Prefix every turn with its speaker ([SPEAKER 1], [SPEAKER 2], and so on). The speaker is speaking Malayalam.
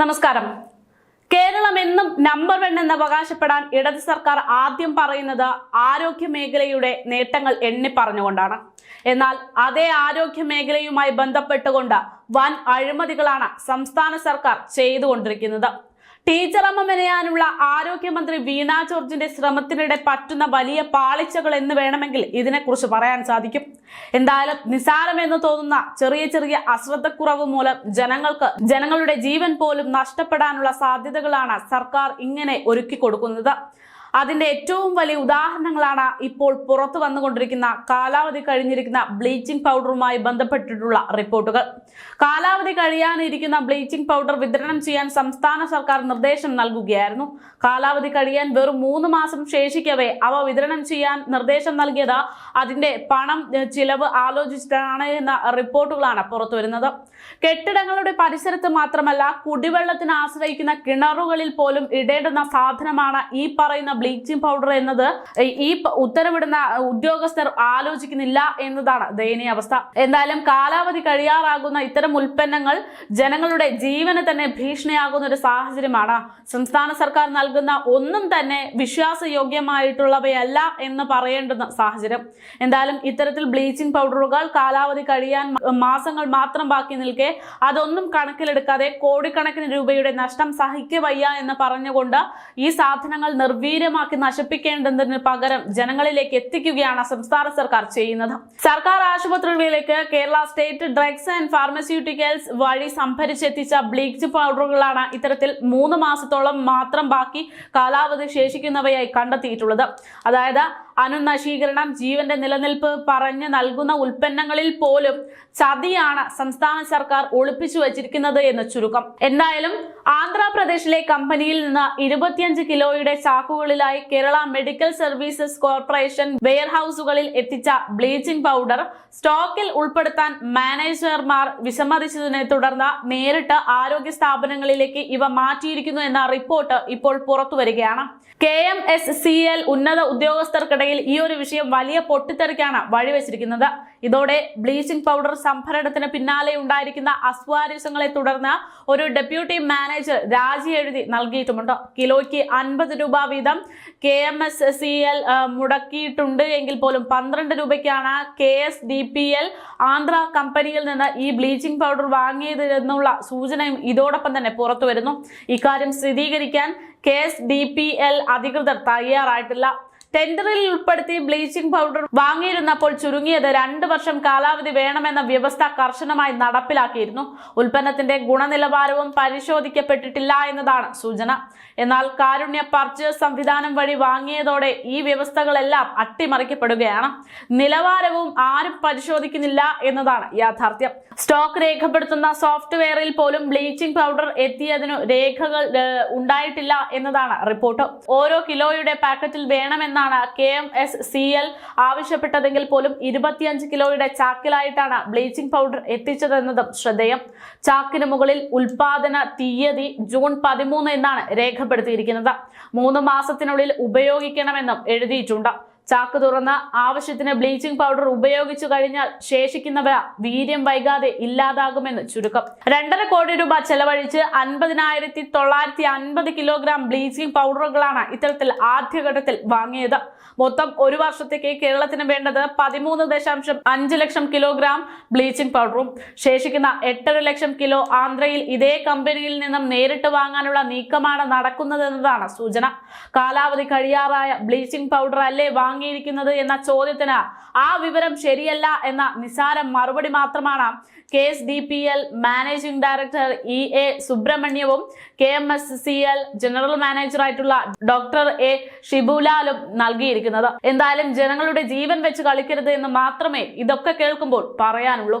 [SPEAKER 1] നമസ്കാരം. കേരളം എന്നും നമ്പർ വൺ എന്ന് അവകാശപ്പെടാൻ ഇടത് സർക്കാർ ആദ്യം പറയുന്നത് ആരോഗ്യ മേഖലയുടെ നേട്ടങ്ങൾ എണ്ണി പറഞ്ഞുകൊണ്ടാണ്. എന്നാൽ അതേ ആരോഗ്യ മേഖലയുമായി ബന്ധപ്പെട്ടുകൊണ്ട് വൻ അഴിമതികളാണ് സംസ്ഥാന സർക്കാർ ചെയ്തുകൊണ്ടിരിക്കുന്നത്. ടീച്ചറമ്മ മെനയാനുള്ള ആരോഗ്യമന്ത്രി വീണ ജോർജിന്റെ ശ്രമത്തിനിടെ പറ്റുന്ന വലിയ പാളിച്ചകൾ എന്ന് വേണമെങ്കിൽ ഇതിനെക്കുറിച്ച് പറയാൻ സാധിക്കും. എന്തായാലും നിസാരമെന്ന് തോന്നുന്ന ചെറിയ ചെറിയ അശ്രദ്ധക്കുറവ് മൂലം ജനങ്ങൾക്ക് ജനങ്ങളുടെ ജീവൻ പോലും നഷ്ടപ്പെടാനുള്ള സാധ്യതകളാണ് സർക്കാർ ഇങ്ങനെ ഒരുക്കി കൊടുക്കുന്നത് അതിന്റെ ഏറ്റവും വലിയ ഉദാഹരണങ്ങളാണ് ഇപ്പോൾ പുറത്തു വന്നുകൊണ്ടിരിക്കുന്ന കാലാവധി കഴിഞ്ഞിരിക്കുന്ന ബ്ലീച്ചിങ് പൗഡറുമായി ബന്ധപ്പെട്ടിട്ടുള്ള റിപ്പോർട്ടുകൾ. കാലാവധി കഴിയാനിരിക്കുന്ന ബ്ലീച്ചിങ് പൗഡർ വിതരണം ചെയ്യാൻ സംസ്ഥാന സർക്കാർ നിർദ്ദേശം നൽകുകയായിരുന്നു. കാലാവധി കഴിയാൻ വെറും മൂന്ന് മാസം ശേഷിക്കവേ അവ വിതരണം ചെയ്യാൻ നിർദ്ദേശം നൽകിയത്. അതിന്റെ പണം ചിലവ് ആലോചിച്ചിട്ടാണ് എന്ന റിപ്പോർട്ടുകളാണ് പുറത്തു വരുന്നത് കെട്ടിടങ്ങളുടെ പരിസരത്ത് മാത്രമല്ല കുടിവെള്ളത്തിന് ആശ്രയിക്കുന്ന കിണറുകളിൽ പോലും ഇടേണ്ടുന്ന സാധനമാണ് ഈ പറയുന്ന ബ്ലീച്ചിങ് പൗഡർ എന്നത് ഈ ഉത്തരവിടുന്ന ഉദ്യോഗസ്ഥർ ആലോചിക്കുന്നില്ല എന്നതാണ് ദയനീയ അവസ്ഥ. എന്തായാലും കാലാവധി കഴിയാറാകുന്ന ഇത്തരം ഉൽപ്പന്നങ്ങൾ ജനങ്ങളുടെ ജീവന് തന്നെ ഭീഷണിയാകുന്ന ഒരു സാഹചര്യമാണ്. സംസ്ഥാന സർക്കാർ നൽകുന്ന ഒന്നും തന്നെ വിശ്വാസയോഗ്യമായിട്ടുള്ളവയല്ല എന്ന് പറയേണ്ടുന്ന സാഹചര്യം. എന്തായാലും ഇത്തരത്തിൽ ബ്ലീച്ചിങ് പൗഡറുകൾ കാലാവധി കഴിയാൻ മാസങ്ങൾ മാത്രം ബാക്കി നിൽക്കെ അതൊന്നും കണക്കിലെടുക്കാതെ കോടിക്കണക്കിന് രൂപയുടെ നഷ്ടം സഹിക്കവയ്യ എന്ന് പറഞ്ഞുകൊണ്ട് ഈ സാധനങ്ങൾ നിർവീര്യമാക്കി നശിപ്പിക്കേണ്ടതിന് പകരം ജനങ്ങളിലേക്ക് എത്തിക്കുകയാണ് സംസ്ഥാന സർക്കാർ ചെയ്യുന്നത്. സർക്കാർ ആശുപത്രികളിലേക്ക് Kerala state drugs and pharmaceuticals വഴി സംഭരിച്ചെത്തിച്ച ബ്ലീച്ച് പൗഡറുകളാണ് ഇത്തരത്തിൽ മൂന്ന് മാസത്തോളം മാത്രം ബാക്കി കാലാവധി ശേഷിക്കുന്നവയായി കണ്ടെത്തിയിട്ടുള്ളത്. അതായത് അണുനശീകരണം ജീവന്റെ നിലനിൽപ്പ് പറഞ്ഞ് നൽകുന്ന ഉൽപ്പന്നങ്ങളിൽ പോലും ചതിയാണ് സംസ്ഥാന സർക്കാർ ഒളിപ്പിച്ചു വച്ചിരിക്കുന്നത് എന്ന് ചുരുക്കം. എന്തായാലും ആന്ധ്രാപ്രദേശിലെ കമ്പനിയിൽ നിന്ന് ഇരുപത്തിയഞ്ച് കിലോയുടെ ചാക്കുകളിലായി കേരള മെഡിക്കൽ സർവീസസ് കോർപ്പറേഷൻ വെയർഹൌസുകളിൽ എത്തിച്ച ബ്ലീച്ചിംഗ് പൗഡർ സ്റ്റോക്കിൽ ഉൾപ്പെടുത്താൻ മാനേജർമാർ വിസമ്മതിച്ചതിനെ തുടർന്ന് നേരിട്ട് ആരോഗ്യ സ്ഥാപനങ്ങളിലേക്ക് ഇവ മാറ്റിയിരിക്കുന്നു എന്ന റിപ്പോർട്ട് ഇപ്പോൾ പുറത്തു വരികയാണ് K M S C L ഉന്നത ഉദ്യോഗസ്ഥർക്കിടയിൽ ഈ ഒരു വിഷയം വലിയ പൊട്ടിത്തെറിക്കാണ് വഴിവെച്ചിരിക്കുന്നത്. ഇതോടെ ബ്ലീച്ചിംഗ് പൗഡർ സംഭരണത്തിന് പിന്നാലെ ഉണ്ടായിരിക്കുന്ന അസ്വാരസ്യങ്ങളെ തുടർന്ന് ഒരു ഡെപ്യൂട്ടി മാനേജർ രാജി എഴുതി നൽകിയിട്ടുമുണ്ട്. കിലോയ്ക്ക് അൻപത് രൂപ വീതം K M S C L മുടക്കിയിട്ടുണ്ട് എങ്കിൽ പോലും പന്ത്രണ്ട് രൂപയ്ക്കാണ് K S D P L Andhra കമ്പനിയിൽ നിന്ന് ഈ ബ്ലീച്ചിംഗ് പൗഡർ വാങ്ങിയത് എന്നുള്ള സൂചനയും ഇതോടൊപ്പം തന്നെ പുറത്തു വരുന്നു ഇക്കാര്യം സ്ഥിരീകരിക്കാൻ K S D P L അധികൃതർ തയ്യാറായിട്ടില്ല. ടെൻഡറിൽ ഉൾപ്പെടുത്തി ബ്ലീച്ചിംഗ് പൗഡർ വാങ്ങിയിരുന്നപ്പോൾ ചുരുങ്ങിയത് രണ്ട് വർഷം കാലാവധി വേണമെന്ന വ്യവസ്ഥ കർശനമായി നടപ്പിലാക്കിയിരുന്നു. ഉൽപ്പന്നത്തിന്റെ ഗുണനിലവാരവും പരിശോധിക്കപ്പെട്ടിട്ടില്ല എന്നതാണ് സൂചന. എന്നാൽ കാരുണ്യ പർച്ചേസ് സംവിധാനം വഴി വാങ്ങിയതോടെ ഈ വ്യവസ്ഥകളെല്ലാം അട്ടിമറിക്കപ്പെടുകയാണ്. നിലവാരവും ആരും പരിശോധിക്കുന്നില്ല എന്നതാണ് യാഥാർത്ഥ്യം. സ്റ്റോക്ക് രേഖപ്പെടുത്തുന്ന സോഫ്റ്റ്വെയറിൽ പോലും ബ്ലീച്ചിംഗ് പൗഡർ എത്തിയതിനു രേഖകൾ ഉണ്ടായിട്ടില്ല എന്നതാണ് റിപ്പോർട്ട്. ഓരോ കിലോയുടെ പാക്കറ്റിൽ വേണമെന്നാണ് K M S C L ആവശ്യപ്പെട്ടതെങ്കിൽ പോലും ഇരുപത്തിയഞ്ച് കിലോയുടെ ചാക്കിലായിട്ടാണ് ബ്ലീച്ചിംഗ് പൗഡർ എത്തിച്ചതെന്നതും ശ്രദ്ധേയം. ചാക്കിന് മുകളിൽ ഉൽപാദന തീയതി ജൂൺ പതിമൂന്ന് എന്നാണ് രേഖപ്പെടുത്തിയിരിക്കുന്നത്. മൂന്ന് മാസത്തിനുള്ളിൽ ഉപയോഗിക്കണമെന്നും എഴുതിയിട്ടുണ്ട്. ചാക്ക് തുറന്ന് ആവശ്യത്തിന് ബ്ലീച്ചിംഗ് പൗഡർ ഉപയോഗിച്ചു കഴിഞ്ഞാൽ ശേഷിക്കുന്നവ വീര്യം വൈകാതെ ഇല്ലാതാകുമെന്ന് ചുരുക്കം. രണ്ടര കോടി രൂപ ചെലവഴിച്ച് അൻപതിനായിരത്തി തൊള്ളായിരത്തി അൻപത് കിലോഗ്രാം ബ്ലീച്ചിംഗ് പൗഡറുകളാണ് ഇത്തരത്തിൽ ആദ്യഘട്ടത്തിൽ വാങ്ങിയത്. മൊത്തം ഒരു വർഷത്തേക്ക് കേരളത്തിന് വേണ്ടത് പതിമൂന്ന് ദശാംശം അഞ്ച് ലക്ഷം കിലോഗ്രാം ബ്ലീച്ചിംഗ് പൗഡറും. ശേഷിക്കുന്ന എട്ടര ലക്ഷം കിലോ ആന്ധ്രയിൽ ഇതേ കമ്പനിയിൽ നിന്നും നേരിട്ട് വാങ്ങാനുള്ള നീക്കമാണ് നടക്കുന്നതെന്നതാണ് സൂചന. കാലാവധി കഴിയാറായ ബ്ലീച്ചിംഗ് പൗഡർ അല്ലേ വാങ്ങിയിരിക്കുന്നത് എന്ന ചോദ്യത്തിന് ആ വിവരം ശരിയല്ല എന്ന നിസാര മറുപടി മാത്രമാണ് K S D P L managing director E A സുബ്രഹ്മണ്യവും K M S C L general മാനേജറായിട്ടുള്ള doctor A ഷിബുലാലും നൽകിയിരിക്കുന്നത്. എന്തായാലും ജനങ്ങളുടെ ജീവൻ വെച്ച് കളിക്കരുത് എന്ന് മാത്രമേ ഇതൊക്കെ കേൾക്കുമ്പോൾ പറയാനുള്ളൂ.